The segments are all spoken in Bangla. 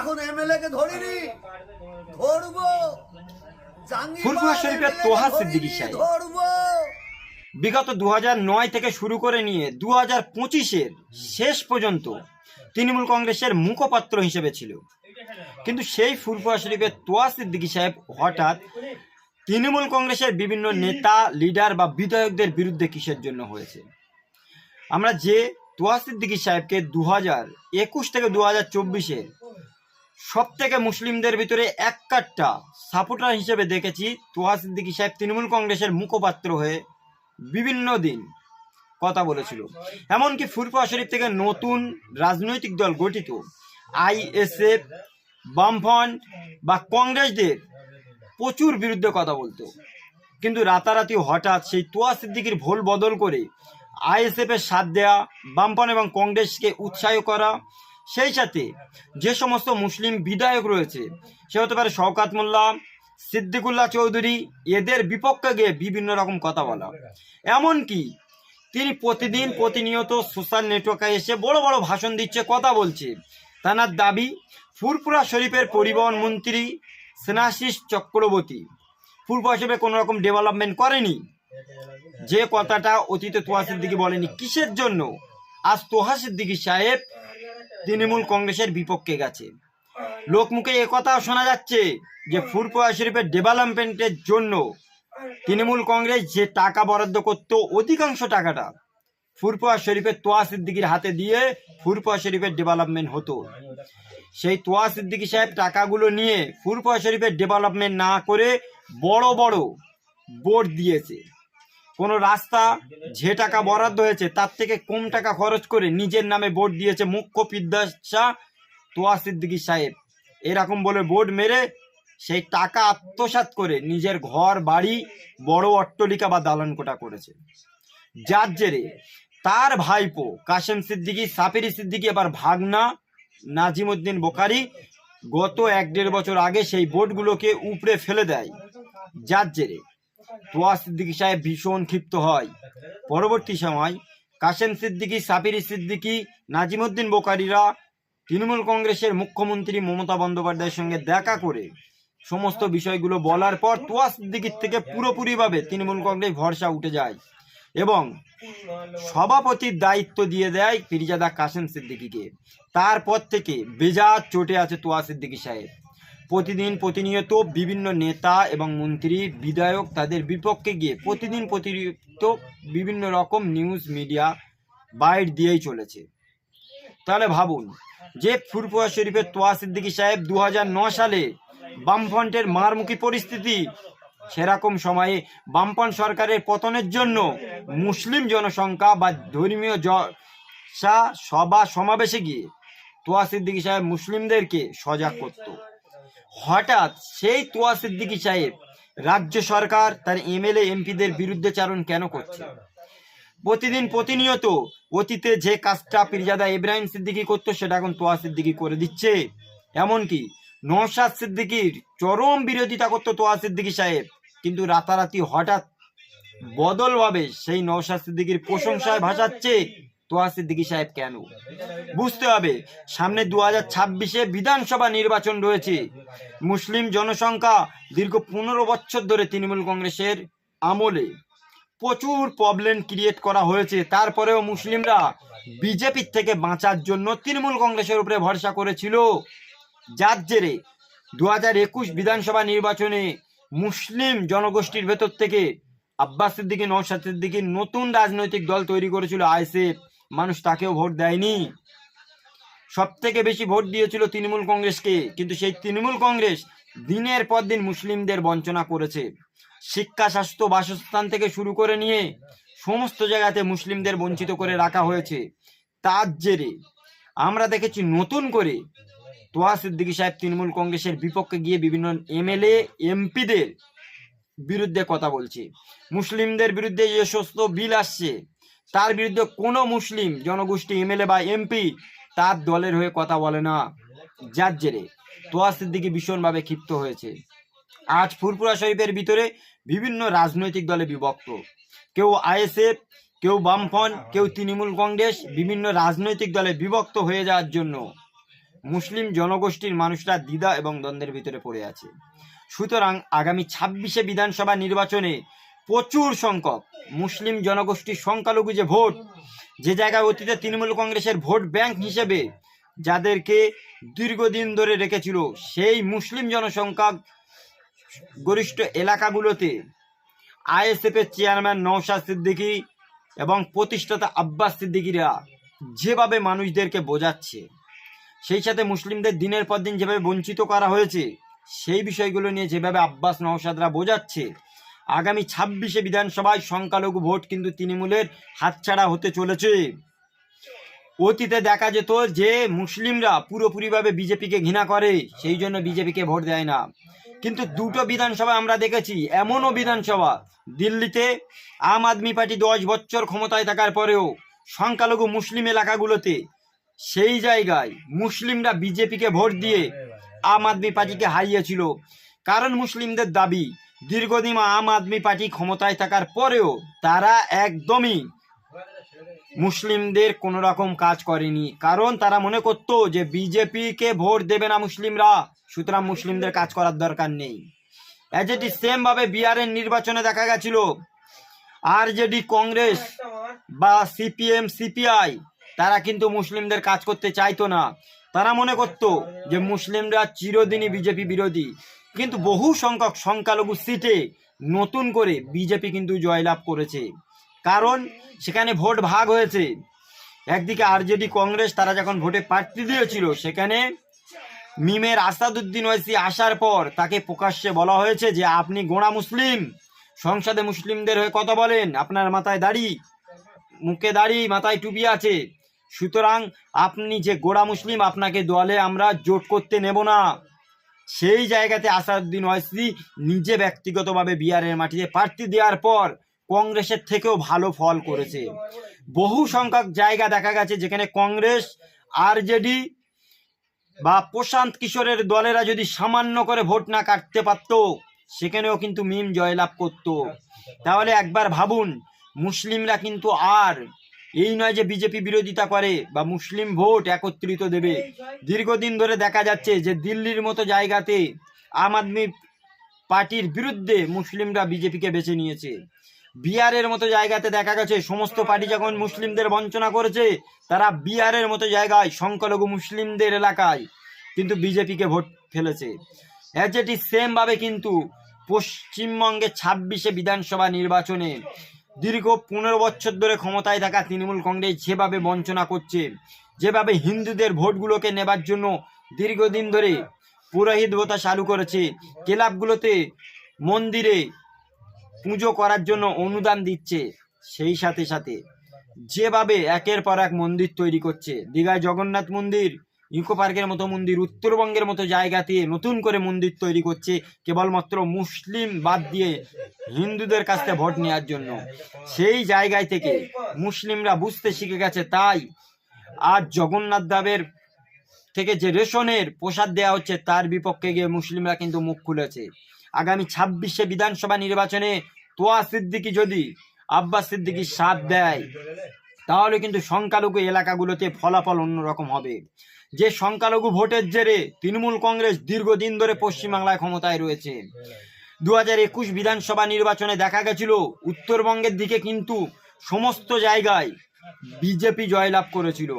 এখন এমএলএ কে ধরিনি। ধরবো। ফুলপুরা শরীফের তোহা সিদ্দিকী সাহেব। ধরবো। বিগত দু নয় থেকে শুরু করে নিয়ে দু হাজার পঁচিশের শেষ পর্যন্ত তৃণমূল কংগ্রেসের মুখপাত্র হিসেবে ছিল। কিন্তু সেই ফুলপুরা শরীফের তোয়া সিদ্দিকী সাহেব হঠাৎ তৃণমূল কংগ্রেসের বিভিন্ন নেতা লিডার বা বিধায়কদের বিরুদ্ধে কিসের জন্য হয়েছে? আমরা যে তোয়া সিদ্দিকী সাহেবকে দু হাজার একুশ থেকে দু হাজার চব্বিশে সব থেকে মুসলিমদের ভিতরে এক কাটটা সাপোর্টার হিসেবে দেখেছি তোয়া সিদ্দিকী সাহেব তৃণমূল কংগ্রেসের মুখপাত্র হয়ে বিভিন্ন দিন কথা বলেছিল। এমনকি ফুরফুয়া শরীফ থেকে নতুন রাজনৈতিক দল গঠিত, আইএসএফ, বামফ্রন্ট বা কংগ্রেসদের প্রচুর বিরুদ্ধে কথা বলতো। কিন্তু রাতারাতি হঠাৎ সেই তোয়া সিদ্দিকির ভোল বদল করে আইএসএফের সাথ দেয়া বামপন এবং কংগ্রেসকে উৎসাহ করা সেই সাথে যে সমস্ত মুসলিম বিধায়ক রয়েছে, সে হতে পারে শওকাত মোল্লা, সিদ্দিকুল্লাহ চৌধুরী, এদের বিপক্ষে গিয়ে বিভিন্ন রকম কথা বলা। এমনকি তিনি প্রতিদিন প্রতিনিয়ত সোশ্যাল নেটওয়ার্কে এসে বড় বড় ভাষণ দিচ্ছে, কথা বলছে। তানার দাবি ফুরপুরা শরীফের পরিবহন মন্ত্রী স্নেহাশিস চক্রবর্তী ফুরপুরা শরীফে কোনো রকম ডেভেলপমেন্ট করেনি। যে কথাটা অতীতে তোহা সিদ্দিকি বলেনি। কিসের জন্য? আজ তোহা সিদ্দিকি সাহেব তৃণমূল কংগ্রেসের বিপক্ষে গেছে। লোকমুখে একথাও শোনা যাচ্ছে যে ফুরপুরা শরীফের ডেভেলপমেন্টের জন্য তৃণমূল কংগ্রেস যে টাকা বরাদ্দ করতো, অধিকাংশ টাকাটা ফুরপুয়া শরীফের তোয়া সিদ্দিকির হাতে দিয়ে ফুরপুয়া শরীফের ডেভেলপমেন্ট হতো। সেই তোয়া সিদ্দিকি সাহেব টাকাগুলো নিয়ে ফুরপুয়া শরীফের ডেভেলপমেন্ট না করে বড় বড় বোর্ড দিয়েছে। কোনো রাস্তা যে টাকা বরাদ্দ হয়েছে, তার থেকে কম টাকা খরচ করে নিজের নামে বোর্ড দিয়েছে মুখ্য বিদ্যাশা তোয়া সিদ্দিকি সাহেব। এরকম বলে বোর্ড মেরে সেই টাকা আত্মসাৎ করে নিজের ঘর, বাড়ি, বড় অট্টলিকা বা দালান কোটা করেছে। যার জেরে তার ভাইপো কাশেম সিদ্দিকি সাপিরি সিদ্দিকি, এবার ভাগনা, নাজিমুদ্দিন বোকারি গত এক দেড় বছর আগে সেই বোর্ডগুলোকে উপড়ে ফেলে দেয়। যার জেরে তোয়া সিদ্দিকি সাহেব ভীষণ ক্ষিপ্ত হয়। পরবর্তী সময় কাশেম সিদ্দিকি সাপিরি সিদ্দিকি, নাজিমুদ্দিন বোকারিরা তৃণমূল কংগ্রেসের মুখ্যমন্ত্রী মমতা বন্দ্যোপাধ্যায়ের সঙ্গে দেখা করে সমস্ত বিষয়গুলো বলার পর তোয়া সিদ্দিকির থেকে পুরোপুরিভাবে তৃণমূল কংগ্রেস ভরসা উঠে যায় এবং সভাপতির দায়িত্ব দিয়ে দেয় পিরিজাদা কাসেম সিদ্দিকিকে। তারপর থেকে বেজাত চটে আছে তোয়া সিদ্দিকি সাহেব। প্রতিদিন প্রতিনিয়ত বিভিন্ন নেতা এবং মন্ত্রী, বিধায়ক তাদের বিপক্ষে গিয়ে প্রতিদিন প্রতিনিয়ত বিভিন্ন রকম নিউজ মিডিয়া বাইট দিয়েই চলেছে। তাহলে ভাবুন, যে ফুরফুয়া শরীফের তোয়া সিদ্দিকী সাহেব দু সালে বামফ্রন্টের মারমুখী পরিস্থিতি সেরকম সময়ে বামপন সরকারের পতনের জন্য মুসলিম জনসংখ্যা বা ধর্মীয় জ- সা- সভা সমাবেশে গিয়ে তোয়া সিদ্দিকী সাহেব মুসলিমদেরকে সজাগ করত। হঠাৎ সেই তোয়া সিদ্দিকী সাহেব রাজ্য সরকার, তার এমএলএ, এমপিদের বিরুদ্ধে চারণ কেন করছে? প্রতিদিন প্রতিনিয়ত অতীতে যে কাজটা পিরজাদা ইব্রাহিম সিদ্দিকী করতো, সেটা এখন তোয়া সিদ্দিকী করে দিচ্ছে। এমনকি নওশাদ সিদ্দিকীর চরম বিরোধিতা করতো তোয়া সিদ্দিকী সাহেব। কিন্তু রাতারাতি হঠাৎ বদলভাবে সেই নওশাদ সিদ্দিকীর প্রশংসায় ভাসাচ্ছে। তোয়া সিদ্দিকী সাহেব কেন? বুঝতে হবে, সামনে দু হাজার ছাব্বিশে বিধানসভা নির্বাচন রয়েছে। মুসলিম জনসংখ্যা দীর্ঘ পনেরো বছর ধরে তৃণমূল কংগ্রেসের আমলে। প্রচুর প্রবলেম ক্রিয়েট করা হয়েছে। তারপরেও মুসলিমরা বিজেপির থেকে বাঁচার জন্য তৃণমূল কংগ্রেসের উপরে ভরসা করেছিল। যার জেরে দু হাজার একুশ বিধানসভা নির্বাচনে মুসলিম জনগোষ্ঠীর ভেতর থেকে আব্বাস সিদ্দিকী নৌসাদ সিদ্দিকী নতুন রাজনৈতিক দল তৈরি করেছিল আইএসএফ। মানুষ তাকেও ভোট দেয়নি। সব থেকে বেশি ভোট দিয়েছিল তৃণমূল কংগ্রেসকে, কিন্তু সেই তৃণমূল কংগ্রেস দিনের পর দিন মুসলিমদের বঞ্চনা করেছে। শিক্ষা, স্বাস্থ্য, বাসস্থান থেকে শুরু করে নিয়ে সমস্ত জায়গাতে মুসলিমদের বঞ্চিত করে রাখা হয়েছে। তার জেরে আমরা দেখেছি নতুন করে তোয়া সিদ্দিকী সাহেব তৃণমূল কংগ্রেসের বিপক্ষে গিয়ে বিভিন্ন এমএলএ, এমপিদের বিরুদ্ধে কথা বলছে। মুসলিমদের বিরুদ্ধে যে সমস্ত বিল আসছে তার বিরুদ্ধে কোনো মুসলিম জনগোষ্ঠী, এমএলএ বা এমপি তার দলের হয়ে কথা বলে না। যার জেরে তোয়া সিদ্দিকী ভীষণভাবে ক্ষিপ্ত হয়েছে। আজ ফুরপুরা শরীফের ভিতরে বিভিন্ন রাজনৈতিক দলে বিভক্ত। কেউ আইএসএফ, কেউ বামফ্রন্ট, কেউ তৃণমূল কংগ্রেস বিভিন্ন রাজনৈতিক দলে বিভক্ত হয়ে যাওয়ার জন্য মুসলিম জনগোষ্ঠীর মানুষরা দ্বিধা এবং দ্বন্দ্বের ভিতরে পড়ে আছে। সুতরাং আগামী ছাব্বিশে বিধানসভা নির্বাচনে প্রচুর সংখ্যক। মুসলিম জনগোষ্ঠীর সংখ্যালঘু যে ভোট, যে জায়গায় অতীতে তৃণমূল কংগ্রেসের ভোট ব্যাংক হিসেবে যাদেরকে দীর্ঘদিন ধরে রেখেছিল, সেই মুসলিম জনসংখ্যা গরিষ্ঠ এলাকাগুলোতে আইএসএফ এর চেয়ারম্যান নওশাদ সিদ্দিকি এবং প্রতিষ্ঠাতা আব্বাস সিদ্দিকিরা যেভাবে মানুষদেরকে বোঝাচ্ছে, সেই সাথে মুসলিমদের দিনের পর দিন যেভাবে বঞ্চিত করা হয়েছে, সেই বিষয়গুলো নিয়ে যেভাবে আব্বাস নওশাদরা বোঝাচ্ছে আগামী ছাব্বিশে বিধানসভায় সংখ্যালঘু ভোট কিন্তু তৃণমূলের হাতছাড়া হতে চলেছে। অতীতে দেখা যেত যে মুসলিমরা পুরোপুরিভাবে বিজেপিকে ঘৃণা করে, সেই জন্য বিজেপিকে ভোট দেয় না। কিন্তু দুটো বিধানসভা আমরা দেখেছি, এমনও বিধানসভা, দিল্লিতে আম আদমি পার্টি দশ বছর ক্ষমতায় থাকার পরেও সংখ্যালঘু মুসলিম এলাকাগুলোতে সেই জায়গায় মুসলিমরা বিজেপিকে ভোট দিয়ে আম আদমি পার্টিকে হারিয়েছিল। কারণ মুসলিমদের দাবি দীর্ঘদিন আম আদমি পার্টি ক্ষমতায় থাকার পরেও তারা একদমই মুসলিমদের কোনো রকম কাজ করেনি। কারণ তারা মনে করতো যে বিজেপিকে ভোট দেবে না মুসলিমরা, সুতরাং মুসলিমদের কাজ করার দরকার নেই। অ্যাজ এটি সেম ভাবে বিহারের নির্বাচনে দেখা গেছিল আরজেডি কংগ্রেস বা সিপিএম সিপিআই তারা কিন্তু মুসলিমদের কাজ করতে চাইতো না। তারা মনে করতো যে মুসলিমরা চিরদিনই বিজেপি বিরোধী। কিন্তু বহু সংখ্যক সংখ্যালঘু সিটে নতুন করে বিজেপি কিন্তু জয়লাভ করেছে। কারণ সেখানে ভোট ভাগ হয়েছে। একদিকে আরজেডি কংগ্রেস তারা যখন ভোটে প্রার্থী দিয়েছিল, সেখানে মিমের আসাদুদ্দিন ওয়েসি আসার পর তাকে প্রকাশ্যে বলা হয়েছে যে, আপনি গোড়া মুসলিম। সংসদে মুসলিমদের হয়ে কথা বলেন। আপনার মাথায় দাড়ি, মুখে দাড়ি, মাথায় টুপি আছে। সুতরাং আপনি যে গোড়া মুসলিম, আপনাকে দলে আমরা জোট করতে নেব না। সেই জায়গাতে আসাদুদ্দিন ওয়াইসি নিজে ব্যক্তিগতভাবে বিহারের মাটিতে প্রার্থী দেওয়ার পর কংগ্রেসের থেকেও ভালো ফল করেছে। বহু সংখ্যক জায়গা দেখা গেছে যেখানে কংগ্রেস, আরজেডি বা প্রশান্ত কিশোরের দলেরা যদি সামান্য করে ভোট না কাটতে পারতো, সেখানেও কিন্তু মিম জয়লাভ করত। তাহলে একবার ভাবুন, মুসলিমরা কিন্তু আর এই নয় যে বিজেপি বিরোধিতা করে বা মুসলিম ভোট একত্রিত দেবে। দীর্ঘদিন ধরে দেখা যাচ্ছে যে দিল্লির মতো জায়গাতে আম আদমি পার্টির বিরুদ্ধে মুসলিমরা বিজেপিকে বেছে নিয়েছে। বিহারের মতো জায়গাতে দেখা গেছে সমস্ত পার্টি যখন মুসলিমদের বঞ্চনা করেছে তারা বিহারের মতো জায়গায় সংখ্যালঘু মুসলিমদের এলাকায় কিন্তু বিজেপিকে ভোট ফেলেছে। অ্যাজ এটি সেম ভাবে কিন্তু পশ্চিমবঙ্গে ছাব্বিশে বিধানসভা নির্বাচনে দীর্ঘ পনেরো বছর ধরে ক্ষমতায় থাকা তৃণমূল কংগ্রেস যেভাবে বঞ্চনা করছে, যেভাবে হিন্দুদের ভোটগুলোকে নেবার জন্য দীর্ঘদিন ধরে পুরোহিত ভোতা চালু করেছে, ক্লাবগুলোতে মন্দিরে পুজো করার জন্য অনুদান দিচ্ছে, সেই সাথে সাথে যেভাবে একের পর এক মন্দির তৈরি করছে, দীঘায় জগন্নাথ মন্দির ইকো পার্কের মতো মন্দির, উত্তরবঙ্গের মতো জায়গাতে নতুন করে মন্দির তৈরি করছে কেবলমাত্র মুসলিম বাদ দিয়ে হিন্দুদের কাছ থেকে ভোট নেওয়ার জন্য। সেই জায়গায় থেকে মুসলিমরা বুঝতে শিখে গেছে তাই আর জগন্নাথ দেবের থেকে যে রেশনের প্রসাদ দেওয়া হচ্ছে তার বিপক্ষে গিয়ে মুসলিমরা কিন্তু মুখ খুলেছে। আগামী ছাব্বিশে বিধানসভা নির্বাচনে তোয়া সিদ্দিকি যদি আব্বাস সিদ্দিকি সাথ দেয়, তাহলে কিন্তু সংখ্যালঘু এলাকাগুলোতে ফলাফল অন্যরকম হবে। যে সংখ্যালঘু ভোটের জেরে তৃণমূল কংগ্রেস দীর্ঘদিন ধরে পশ্চিমবাংলায় ক্ষমতায় রয়েছে। দু হাজার একুশ বিধানসভা নির্বাচনে দেখা গেছিল, উত্তরবঙ্গের দিকে কিন্তু সমস্ত জায়গায় বিজেপি জয়লাভ করেছিল।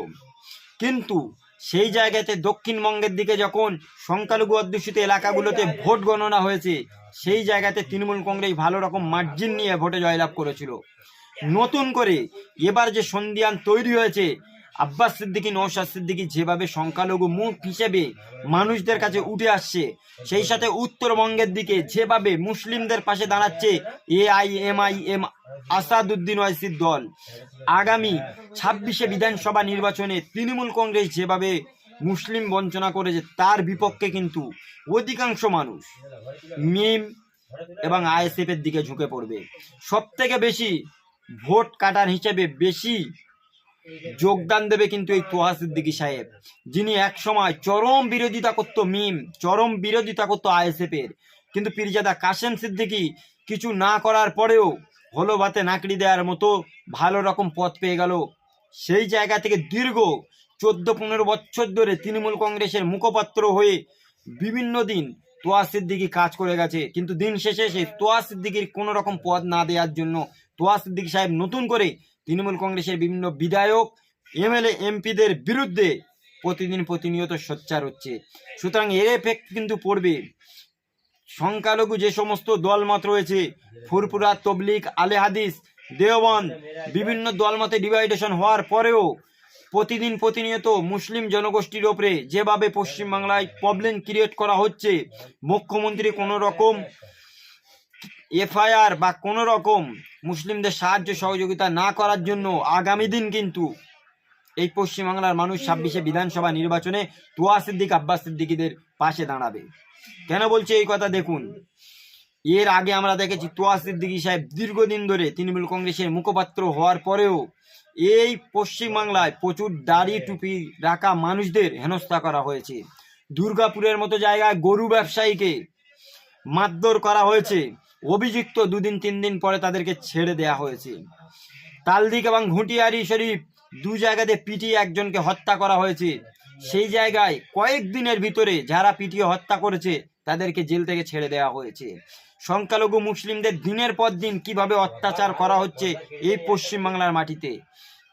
কিন্তু সেই জায়গাতে দক্ষিণবঙ্গের দিকে যখন সংখ্যালঘু অধ্যুষিত এলাকাগুলোতে ভোট গণনা হয়েছে, সেই জায়গাতে তৃণমূল কংগ্রেস ভালো রকম মার্জিন নিয়ে ভোটে জয়লাভ করেছিল। নতুন করে এবার যে সন্ধিয়ান তৈরি হয়েছে আব্বাস সিদ্দিকী নৌশাদ সিদ্দিকী যেভাবে সংখ্যালঘু মুখ হিসেবে মানুষদের কাছে উঠে আসছে, সেই সাথে উত্তরবঙ্গের দিকে যেভাবে মুসলিমদের পাশে দাঁড়াচ্ছে A I M I M Asaduddin ওয়াইসির দল। আগামী ছাব্বিশে বিধানসভা নির্বাচনে তৃণমূল কংগ্রেস যেভাবে মুসলিম বঞ্চনা করেছে, তার বিপক্ষে কিন্তু অধিকাংশ মানুষ মিম এবং আইএসএফ এর দিকে ঝুঁকে পড়বে। সব থেকে বেশি ভোট কাটার হিসেবে বেশি যোগদান দেবে কিন্তু এই তোহা সিদ্দিকী সাহেব, যিনি এক সময় চরম বিরোধিতা করত মিম, চরম বিরোধিতা করতো আইএসএফ এর কিন্তু পীরজাদা কাশেম সিদ্দিকী কিছু না করার পরেও হলো ভাতে নাকড়ি দেওয়ার মতো ভালো রকম পথ পেয়ে গেল। সেই জায়গা থেকে দীর্ঘ চোদ্দ পনেরো বছর ধরে তৃণমূল কংগ্রেসের মুখপাত্র হয়ে বিভিন্ন দিন তোয়া সিদ্দিকি কাজ করে গেছে। কিন্তু দিন শেষে সে তোয়া সিদ্দিকির কোনো রকম পদ না দেওয়ার জন্য তোয়া সিদ্দিকি সাহেব নতুন করে তৃণমূল কংগ্রেসের বিভিন্ন বিধায়ক, এমএলএ, এমপিদের বিরুদ্ধে প্রতিদিন প্রতিনিয়ত সোচ্চার হচ্ছে। সুতরাং এর এফেক্ট কিন্তু পড়বে। সংখ্যালঘু যে সমস্ত দলমত রয়েছে ফুরপুরা তবলিক আলে হাদিস, দেওবন্দ, বিভিন্ন দলমতে ডিভাইডেশন হওয়ার পরেও প্রতিদিন প্রতিনিয়ত মুসলিম জনগোষ্ঠীর ওপরে যেভাবে পশ্চিমবাংলায় প্রবলেম ক্রিয়েট করা হচ্ছে, মুখ্যমন্ত্রী কোনো রকম এফআইআর বা কোনো রকম মুসলিমদের সাহায্য সহযোগিতা না করার জন্য আগামী দিন কিন্তু এই পশ্চিমবাংলার মানুষ ছাব্বিশে বিধানসভা নির্বাচনে তোয়া সিদ্দিক, আব্বাস সিদ্দিকিদের পাশে দাঁড়াবে। কেন বলছি এই কথা দেখুন? এর আগে আমরা দেখেছি তোয়া সিদ্দিকি সাহেব দীর্ঘদিন ধরে তৃণমূল কংগ্রেসের মুখপাত্র হওয়ার পরেও এই পশ্চিমবাংলায় প্রচুর দাড়ি টুপি রাখা মানুষদের হেনস্থা করা হয়েছে। দুর্গাপুরের মতো জায়গায় গরু ব্যবসায়ীকে মারধর করা হয়েছে। অভিযুক্ত দুদিন, তিন দিন পরে তাদেরকে ছেড়ে দেয়া হয়েছে। তালদিক এবং ঘুটিয়ারি শরীফ দু জায়গাতে পিটিয়ে একজনকে হত্যা করা হয়েছে। সেই জায়গায় কয়েকদিনের ভিতরে যারা পিটিয়ে হত্যা করেছে, তাদেরকে জেল থেকে ছেড়ে দেওয়া হয়েছে। সংখ্যালঘু মুসলিমদের দিনের পর দিন কীভাবে অত্যাচার করা হচ্ছে এই পশ্চিমবাংলার মাটিতে।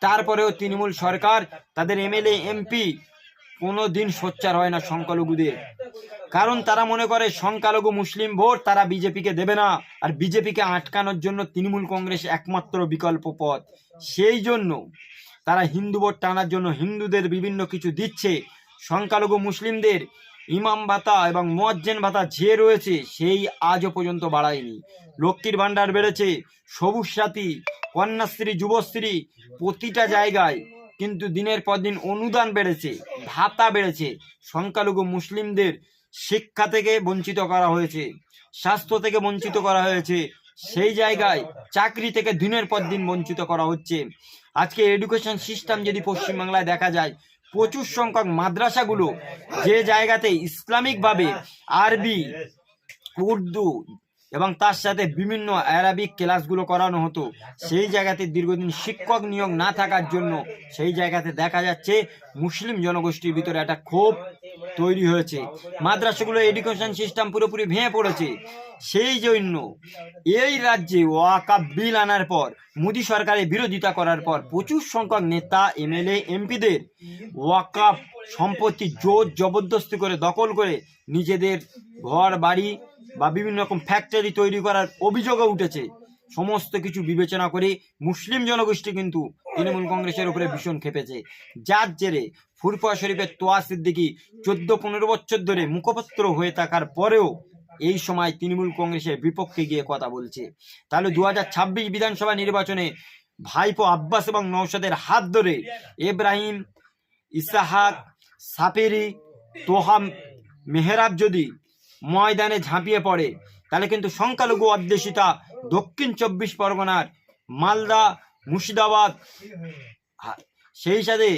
তারপরেও তৃণমূল সরকার, তাদের এমএলএ, এমপি কোনো দিন সোচ্চার হয় না সংখ্যালঘুদের। কারণ তারা মনে করে, সংখ্যালঘু মুসলিম ভোট তারা বিজেপিকে দেবে না। আর বিজেপিকে আটকানোর জন্য তৃণমূল কংগ্রেস একমাত্র বিকল্প পথ। সেই জন্য তারা হিন্দু ভোট টানার জন্য হিন্দুদের বিভিন্ন কিছু দিচ্ছে। সংখ্যালঘু মুসলিমদের ইমাম ভাতা এবং মোয়াজ্জেন ভাতা যে রয়েছে, সেই আজও পর্যন্ত বাড়ায়নি। লক্ষ্মীর ভাণ্ডার বেড়েছে। সবুজ সাথী, কন্যাশ্রী, যুবশ্রী প্রতিটা জায়গায় কিন্তু দিনের পর দিন অনুদান বেড়েছে, ভাতা বেড়েছে। সংখ্যালঘু মুসলিমদের শিক্ষা থেকে বঞ্চিত করা হয়েছে, স্বাস্থ্য থেকে বঞ্চিত করা হয়েছে, সেই জায়গায় চাকরি থেকে দিনের পর দিন বঞ্চিত করা হচ্ছে। আজকে এডুকেশন সিস্টেম যদি পশ্চিমবাংলায় দেখা যায়, প্রচুর সংখ্যক মাদ্রাসাগুলো যে জায়গাতে ইসলামিকভাবে আরবি, উর্দু এবং তার সাথে বিভিন্ন অ্যারাবিক ক্লাসগুলো করানো হতো। সেই জায়গাতে দীর্ঘদিন শিক্ষক নিয়োগ না থাকার জন্য সেই জায়গাতে দেখা যাচ্ছে মুসলিম জনগোষ্ঠীর ভিতরে একটা ক্ষোভ তৈরি হয়েছে। মাদ্রাসাগুলো এডুকেশন সিস্টেম পুরোপুরি ভেঙে পড়েছে। সেই জন্য এই রাজ্যে ওয়াকাপ বিল আনার পর, মোদী সরকারের বিরোধিতা করার পর প্রচুর সংখ্যক নেতা, এমএলএ, এমপিদের ওয়াকাপ সম্পত্তি জোর জবরদস্তি করে দখল করে নিজেদের ঘর, বাড়ি বা বিভিন্ন রকম ফ্যাক্টরি তৈরি করার অভিযোগও উঠেছে। সমস্ত কিছু বিবেচনা করে মুসলিম জনগোষ্ঠী কিন্তু তৃণমূল কংগ্রেসের উপরে ভীষণ খেপেছে। যার জেরে ফুরফুয়া শরীফের তোয়া সিদ্দিকি চোদ্দ পনেরো বছর ধরে মুখপাত্র হয়ে থাকার পরেও এই সময় তৃণমূল কংগ্রেসের বিপক্ষে গিয়ে কথা বলছে। তাহলে দু হাজার ছাব্বিশ বিধানসভা নির্বাচনে ভাইপো আব্বাস এবং নৌসাদের হাত ধরে এব্রাহিম, ইসাহাক, সাপেরি, তোহাম, মেহরাব যদি ময়দানে ঝাঁপিয়ে পড়ে। তাহলে কিন্তু সংখ্যালঘু অধ্যুষিতা দক্ষিণ চব্বিশ পরগনার মালদা, মুর্শিদাবাদ সেই সাথে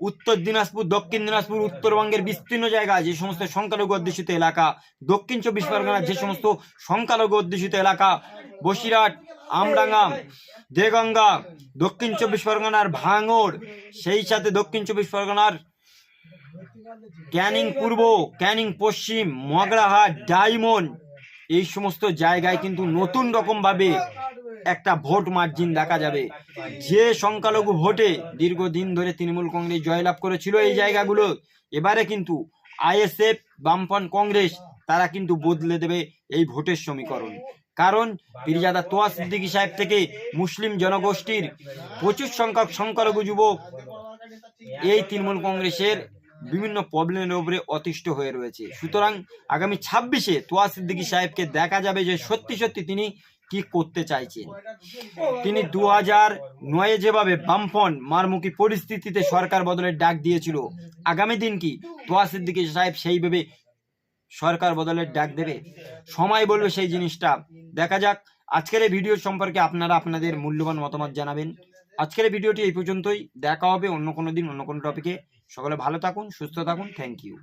উত্তর দিনাজপুর, দক্ষিণ দিনাজপুর, উত্তরবঙ্গের বিস্তীর্ণ জায়গা, যে সমস্ত সংখ্যালঘু অধ্যুষিত এলাকা, দক্ষিণ চব্বিশ পরগনার যে সমস্ত সংখ্যালঘু অধ্যুষিত এলাকা, বসিরহাট, আমডাঙ্গা, দেগঙ্গা, দক্ষিণ চব্বিশ পরগনার ভাঙড়, সেই সাথে দক্ষিণ চব্বিশ পরগনার ক্যানিং পূর্ব, ক্যানিং পশ্চিম, মগরাহাট, ডায়মন্ড, এই সমস্ত জায়গায় কিন্তু নতুন রকমভাবে একটা ভোট মার্জিন দেখা যাবে। যে সংখ্যালঘু ভোটে দীর্ঘদিন ধরে তৃণমূল কংগ্রেস জয়লাভ করেছিল এই জায়গাগুলো, এবারে কিন্তু আইএসএফ বামপন কংগ্রেস, তারা কিন্তু বদলে দেবে এই ভোটের সমীকরণ। কারণ পীরজাদা তোয়া সিদ্দিকী সাহেব থেকে মুসলিম জনগোষ্ঠীর প্রচুর সংখ্যক সংখ্যালঘু যুবক এই তৃণমূল কংগ্রেসের বিভিন্ন প্রবলেমের উপরে অতিষ্ঠ হয়ে রয়েছে। সুতরাং আগামী ছাব্বিশে তোয়া সিদ্দিকী সাহেবকে দেখা যাবে যে সত্যি সত্যি তিনি কি করতে চাইছেন। তিনি দু হাজার নয়ে যেভাবে বামফন মারমুখী পরিস্থিতিতে সরকার বদলের ডাক দিয়েছিল, আগামী দিন কি তোয়া সিদ্দিকী সাহেব সেইভাবে সরকার বদলের ডাক দেবে? সময় বলবে সেই জিনিসটা। দেখা যাক। আজকের এই ভিডিও সম্পর্কে আপনারা আপনাদের মূল্যবান মতামত জানাবেন। আজকের ভিডিওটি এই পর্যন্তই। দেখা হবে অন্য কোনো দিন, অন্য কোনো টপিকে সকলে ভালো থাকুন সুস্থ থাকুন থ্যাংক ইউ